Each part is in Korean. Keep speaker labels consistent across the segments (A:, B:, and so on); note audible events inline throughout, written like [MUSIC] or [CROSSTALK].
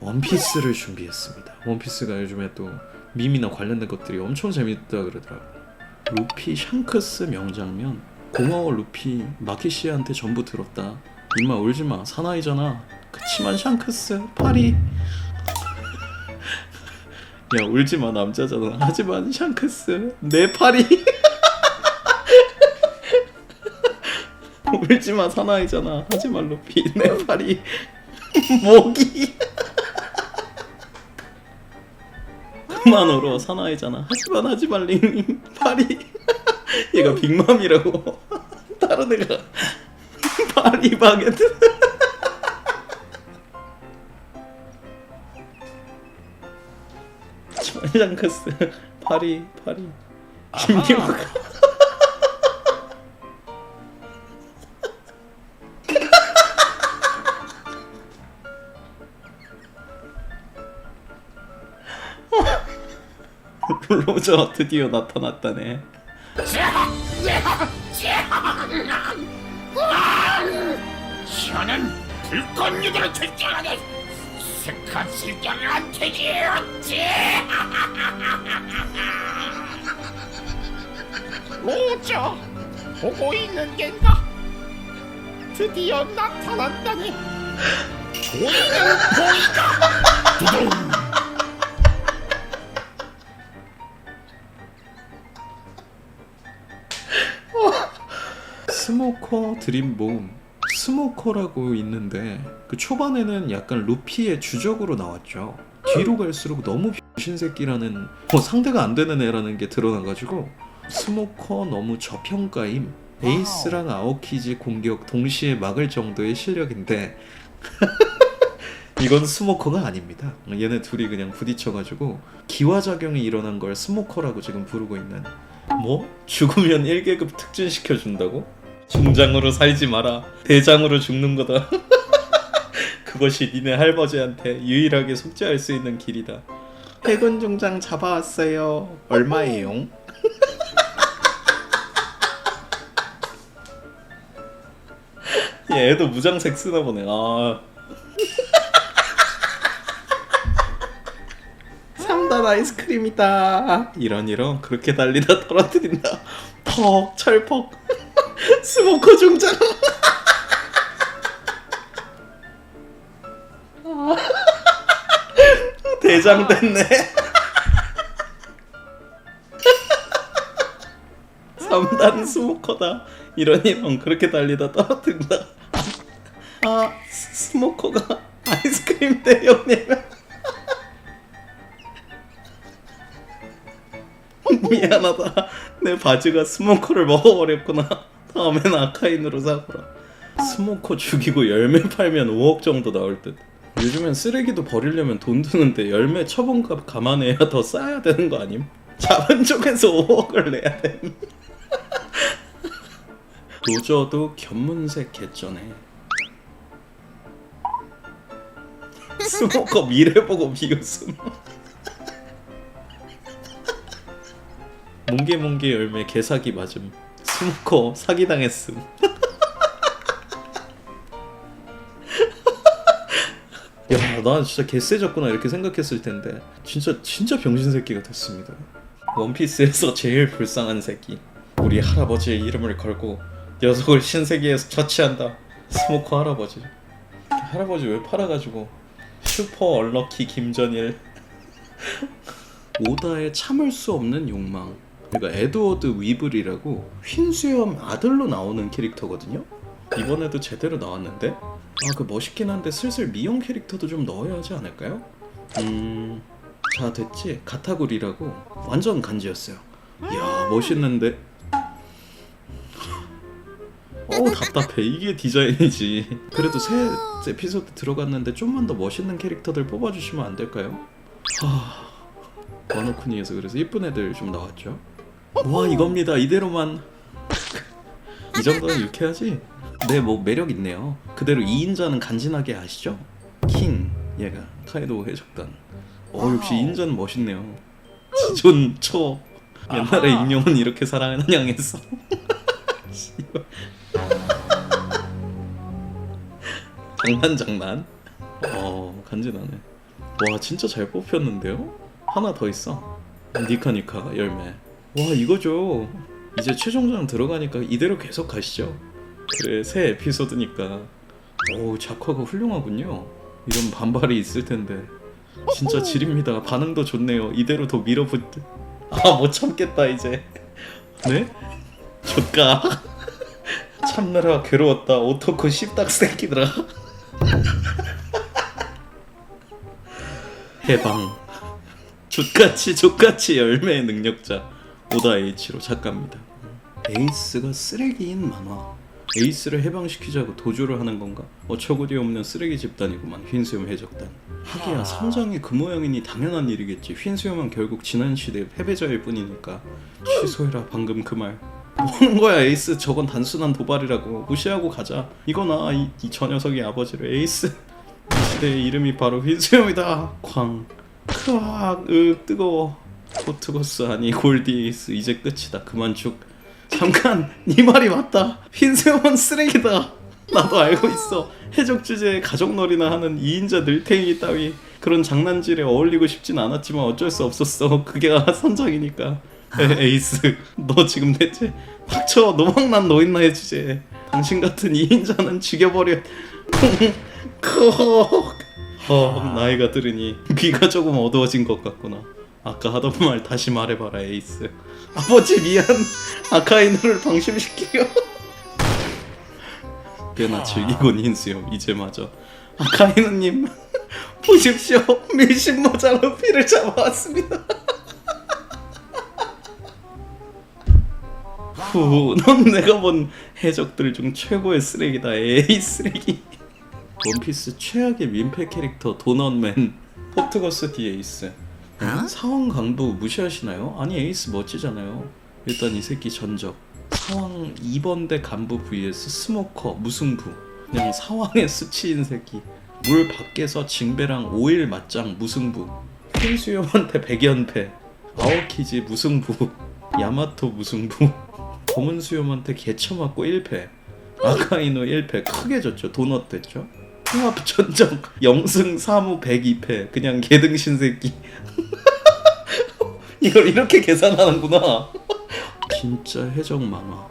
A: 원피스를 준비했습니다. 원피스가 요즘에 또 밈이나 관련된 것들이 엄청 재밌다 그러더라고요. 루피 샹크스 명장면 고마워 루피 마키 씨한테 전부 들었다. 임마 울지마 사나이잖아. 그치만 샹크스 파리 [LAUGHS] 야 울지마 남자잖아. 하지만 샹크스 내 파리 [LAUGHS] 울지마 사나이잖아. 하지만 루피 내 파리 [LAUGHS] 모기 그만 울어 사나이잖아. 하지만 하지만 링 파리 얘가 빅맘이라고. [LAUGHS] 다른 애가 [LAUGHS] 파리 바게트. 천장크스 파리 파리 김기국 로저 드디어 나타났다네.
B: 저는 불꽃 유도를 결정하는 스컷 실경한테지였지 로저 보고 있는 겐가 드디어 나타났다니. 보이는 보이다. 두둥
A: 스모커 드림봄 스모커라고 있는데 그 초반에는 약간 루피의 주적으로 나왔죠 뒤로 갈수록 너무 신새끼라는 뭐 상대가 안 되는 애라는 게 드러나가지고 스모커 너무 저평가임 에이스랑 아오키지 공격 동시에 막을 정도의 실력인데 [LAUGHS] 이건 스모커가 아닙니다 얘네 둘이 그냥 부딪혀가지고 기화작용이 일어난 걸 스모커라고 지금 부르고 있는 뭐? 죽으면 1계급 특준시켜준다고? 중장으로 살지 마라. 대장으로 죽는 거다. [LAUGHS] 그것이 니네 할아버지한테 유일하게 속죄할 수 있는 길이다. 해군 중장 잡아왔어요. 얼마예요? [LAUGHS] 얘 애도 무장색 쓰나 보네. 아. [LAUGHS] 3단 아이스크림이다. 이런 이런 그렇게 달리다 떨어뜨린다. 퍽 철퍽. [LAUGHS] 스모커 중장. [LAUGHS] 대장 됐네. [LAUGHS] 3단 스모커다. 이런 이런 그렇게 달리다 떨어뜨린다. 아 스- 스모커가 아이스크림 대용님. 미안하다. 내 바지가 스모커를 먹어버렸구나. 다음엔 아카인으로 사거라. 스모커 죽이고 열매 팔면 5억 정도 나올 듯. 요즘엔 쓰레기도 버리려면 돈 드는데 열매 처분값 감안해야 더 싸야 되는 거 아님? 잡은 쪽에서 5억을 내야 됨. [LAUGHS] 로저도 견문색 개쩌네. 스모커 미래 보고 비웃음. [LAUGHS] 몽게몽게 열매 개사기 맞음. 스모커 사기당했음. [LAUGHS] 야, 나 진짜 개쎄졌구나 이렇게 생각했을 텐데 진짜 진짜 병신 새끼가 됐습니다. 원피스에서 제일 불쌍한 새끼. 우리 할아버지의 이름을 걸고 녀석을 신세계에서 처치한다. 스모커 할아버지. 할아버지 왜 팔아가지고 슈퍼 얼럭키 김전일. 오다의 참을 수 없는 욕망. 그러니까 에드워드 위블이라고 흰수염 아들로 나오는 캐릭터거든요. 이번에도 제대로 나왔는데 아 그 멋있긴 한데 슬슬 미용 캐릭터도 좀 넣어야 하지 않을까요? 음... 자 됐지? 가타구리라고 완전 간지였어요 이야 멋있는데 어우 답답해 이게 디자인이지 그래도 새 에피소드 들어갔는데 좀만 더 멋있는 캐릭터들 뽑아주시면 안 될까요? 하... 와노쿠니에서 그래서 이쁜 애들 좀 나왔죠 와 이겁니다 이대로만 이 정도는 유쾌하지? 네, 뭐 매력 있네요. 그대로 2인자는 간지나게 아시죠? 킹, 얘가 카이도 해적단. 어 역시 2인자는 멋있네요. 지존 초. 옛날에
B: 아하.
A: 임용은 이렇게 사랑했어. [LAUGHS] 씨발. 장난 장난. 어 간지나네. 와 진짜 잘 뽑혔는데요? 하나 더 있어 니카 니카 열매 와 이거죠. 이제 최종장 들어가니까 이대로 계속 가시죠. 그래 새 에피소드니까. 오 작화가 훌륭하군요. 이런 반발이 있을 텐데. 진짜 지립니다. 반응도 좋네요. 이대로 더 밀어붙 아 못 참겠다 이제. 네? 좋까 [LAUGHS] 참느라 괴로웠다. 오토코 씹닥 새끼들아. [LAUGHS] 해방. 족같이 족같이 열매의 능력자 오다 H로 작가입니다. 에이스가 쓰레기인 만화. 에이스를 해방시키자고 도주를 하는 건가? 어처구니 없는 쓰레기 집단이구만 흰수염 해적단. 하기야 선장이 그 모양이니 당연한 일이겠지. 흰수염은 결국 지난 시대의 패배자일 뿐이니까. 취소해라 방금 그 말. 뭐하는 거야 에이스. 저건 단순한 도발이라고. 무시하고 가자. 이거나 이, 이 저 녀석의 아버지를 에이스. 이 시대의 이름이 바로 흰수염이다. 쾅. 크악. 으 뜨거워 포트거스 아니 골디에이스 이제 끝이다. 그만 죽. 잠깐 네 말이 맞다. 흰수염은 쓰레기다. 나도 알고 있어. 해적 주제에 가족놀이나 하는 2인자 늘탱이 따위. 그런 장난질에 어울리고 싶진 않았지만 어쩔 수 없었어. 그게 선장이니까. 에, 에이스 너 지금 대체 닥쳐. 노망난 노인나의 주제에 당신 같은 2인자는 죽여버려. [LAUGHS] 콕 어, 나이가 들으니 귀가 조금 어두워진 것 같구나. 아까 하던 [LAUGHS] 말 다시 말해봐라 에이스. 아버지 미안. 아카이누를 방심시키려. [LAUGHS] 꽤나 즐기곤 흰수염 이제 마저. 아카이누님 [LAUGHS] 보십시오. 밀심 모자로 피를 잡아왔습니다. 후, 넌 내가 본 해적들 중 최고의 쓰레기다. 에이 쓰레기. 원피스 최악의 민폐 캐릭터 도넛맨 포트거스 디 에이스 사왕 강도 무시하시나요? 아니 에이스 멋지잖아요. 일단 이 새끼 전적. 사왕 2번대 간부 vs 스모커 무승부. 그냥 사왕의 수치인 새끼. 물 밖에서 징배랑 5일 맞짱 무승부. 흰수염한테 백연패. 아오키지 무승부. 야마토 무승부. 검은 수염한테 개쳐 맞고 1패. 아카이노 1패. 크게 졌죠. 도넛 됐죠? 통합 전적. 영승 3무 102패. 그냥 개등신 새끼 이걸 이렇게 계산하는구나. [LAUGHS] 진짜 해적 만화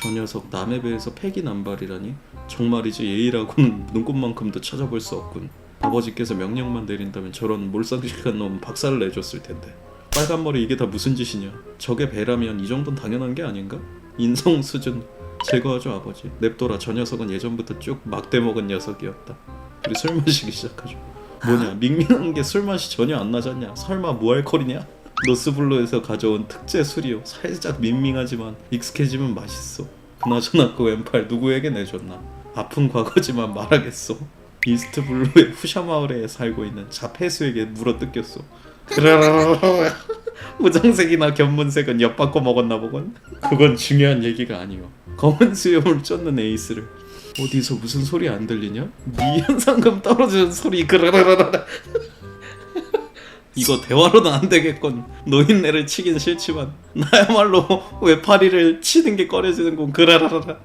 A: 저 녀석 남에 비해서 패기 남발이라니? 정말이지 예의라고는 눈꽃만큼도 찾아볼 수 없군. 아버지께서 명령만 내린다면 저런 몰상식한 놈 박살을 내줬을 텐데. 빨간 머리 이게 다 무슨 짓이냐? 적의 배라면 이 정도는 당연한 게 아닌가? 인성 수준. 제거하죠 아버지. 냅둬라. 저 녀석은 예전부터 쭉 막대 먹은 녀석이었다. 우리 술 마시기 시작하죠. 뭐냐 밍밍한 게 술 맛이 전혀 안 나잖냐? 설마 무알콜이냐 노스블루에서 가져온 특제 술이요. 살짝 밍밍하지만 익숙해지면 맛있어. 그나저나 그 왼팔 누구에게 내줬나? 아픈 과거지만 말하겠소. 이스트 블루의 후샤 마을에 살고 있는 자폐수에게 물어 뜯겼소. [LAUGHS] 무장색이나 견문색은 엿바꿔 먹었나 보건 그건 중요한 얘기가 아니오. 검은 수염을 쫓는 에이스를. 어디서 무슨 소리 안 들리냐? 네 현상금 떨어지는 소리. 그라라라라 이거 대화로는 안 되겠건 노인네를 치긴 싫지만 나야말로 외파리를 치는 게 꺼려지는군. 그라라라라.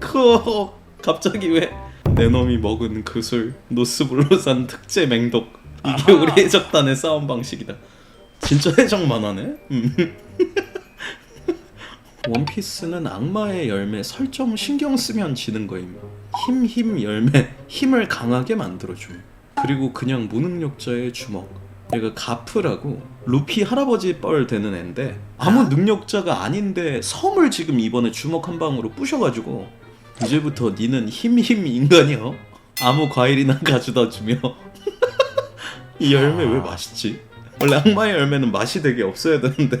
A: 콕콕 갑자기 왜 내 놈이 먹은 그 술 노스블루산 특제 맹독. 이게 우리 해적단의 싸움 방식이다. 진짜 해적 만화네? 음. [LAUGHS] 원피스는 악마의 열매 설정 신경 쓰면 지는 거임. 힘, 힘, 열매, 힘을 강하게 만들어줌. 그리고 그냥 무능력자의 주먹. 얘가 가프라고 루피 할아버지 뻘 되는 앤데 아무 능력자가 아닌데 섬을 지금 이번에 주먹 한 방으로 부셔가지고 이제부터 니는 힘, 힘 인간이여. 아무 과일이나 [LAUGHS] 가져다 주며 [LAUGHS] 이 열매 왜 맛있지? 원래 악마의 열매는 맛이 되게 없어야 되는데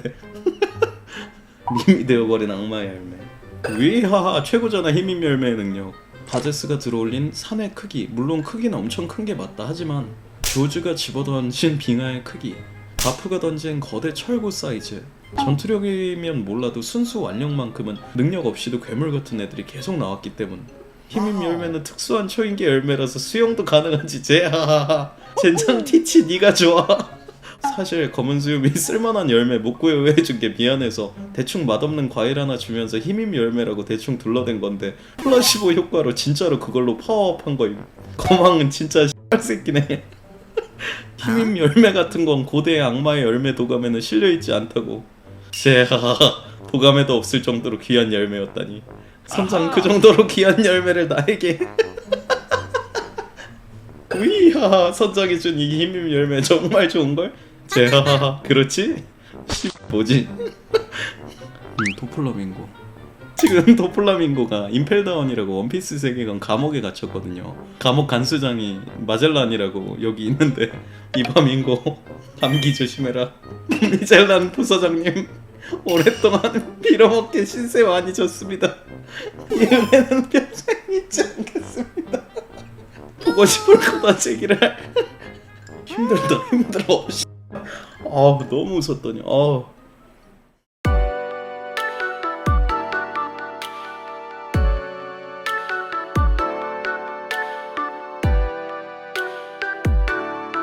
A: [LAUGHS] 밈이 되어버린 악마의 열매 위하하 최고잖아 힘인 열매의 능력 바제스가 들어올린 산의 크기 물론 크기는 엄청 큰 게 맞다 하지만 조즈가 집어던진 빙하의 크기 바프가 던진 거대 철구 사이즈 전투력이면 몰라도 순수 완력만큼은 능력 없이도 괴물 같은 애들이 계속 나왔기 때문. 힘인 열매는 특수한 초인계 열매라서 수영도 가능하지 제하하하 젠장 티치 니가 좋아 사실 검은 수염이 [LAUGHS] 쓸만한 열매 못 구해준 게 미안해서 대충 맛없는 과일 하나 주면서 힘임 열매라고 대충 둘러댄 건데 플라시보 효과로 진짜로 그걸로 파워업한 거임. 거망은 진짜 씨발 새끼네. [LAUGHS] 힘임 열매 같은 건 고대의 악마의 열매 도감에는 실려 있지 않다고. 제하 [LAUGHS] 도감에도 없을 정도로 귀한 열매였다니. 선장 그 정도로 귀한 열매를 나에게. 위하 선장이 준 이 힘임 열매 정말 좋은 걸. 제하 [LAUGHS] 그렇지? 씨 뭐지? 음 도플라밍고. 지금 [LAUGHS] 도플라밍고가 임펠다운이라고 원피스 세계관 감옥에 갇혔거든요. 감옥 간수장이 마젤란이라고 여기 있는데 [LAUGHS] 이바밍고 감기 조심해라. 미젤란 부서장님 오랫동안 빌어먹게 신세 많이 졌습니다. 이름에는 평생 잊지 않겠습니다. 보고 싶을 거다 제기를 힘들다 힘들어. 씨. 아 너무 웃었더니 아